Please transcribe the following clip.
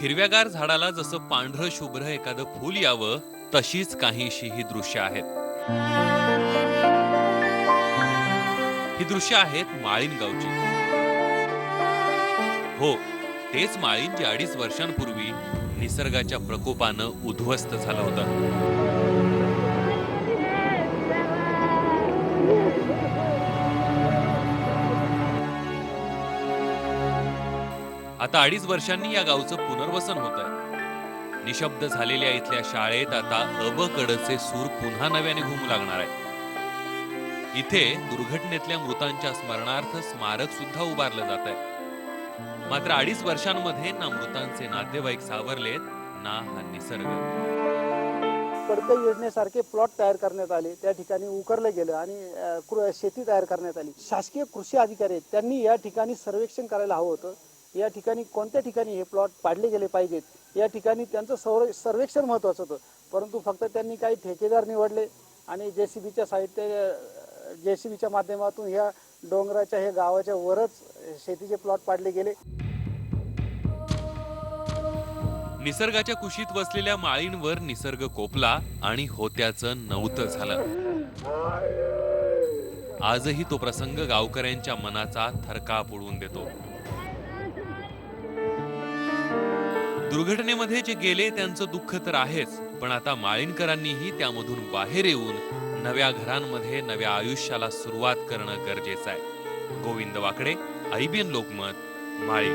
हिरव्यागार झाडाला जसं पांढरं शुभ्र एखादं फूल यावं तशीच काहीशी ही दृश्य आहेत. ही दृश्य आहेत माळीन गावची. हो तेच माळीन जे अडीच वर्षांपूर्वी निसर्गाच्या प्रकोपानं उद्ध्वस्त झालं होतं. आता अडीच वर्षांनी या गावचं पुनर्वसन होत आहे निशब्द झालेल्या इथल्या शाळेत आता अबकडचे सूर पुन्हा नव्याने घुमू लागणार आहे इथे दुर्घटनेतल्या मृतांच्या स्मरणार्थ स्मारक सुद्धा उभारलं जात आहे मात्र अडीच वर्षांमध्ये ना मृतांचे नातेवाईक सावरलेत ना हा निसर्ग. पडकं योजनेसारखे प्लॉट तयार करण्यात आले त्या ठिकाणी उकरलं गेलं आणि शेती तयार करण्यात आली. शासकीय कृषी अधिकारी आहेत त्यांनी या ठिकाणी सर्वेक्षण करायला हवं होतं. या ठिकाणी कोणत्या ठिकाणी हे प्लॉट पाडले गेले पाहिजेत? या ठिकाणी त्यांचं सौर सर्वेक्षण महत्वाचं होतं. परंतु फक्त त्यांनी काही ठेकेदार निवडले आणि जे सी बीच्या साहित्य जे सी बीच्या माध्यमातून ह्या डोंगराच्या हे गावाच्या वरच शेतीचे प्लॉट पाडले गेले. निसर्गाच्या कुशीत बसलेल्या माळींवर निसर्ग कोपला आणि होत्याचं नव्हतं झालं. आजही तो प्रसंग गावकऱ्यांच्या मनाचा थरकाप उडवून देतो. दुर्घटनेमध्ये जे गेले त्यांचं दुःख तर आहेच. पण आता माळीणकरांनीही त्यामधून बाहेर येऊन नव्या घरांमध्ये नव्या आयुष्याला सुरुवात करणं गरजेचं आहे. गोविंद वाकडे आयबीएन लोकमत माळीण.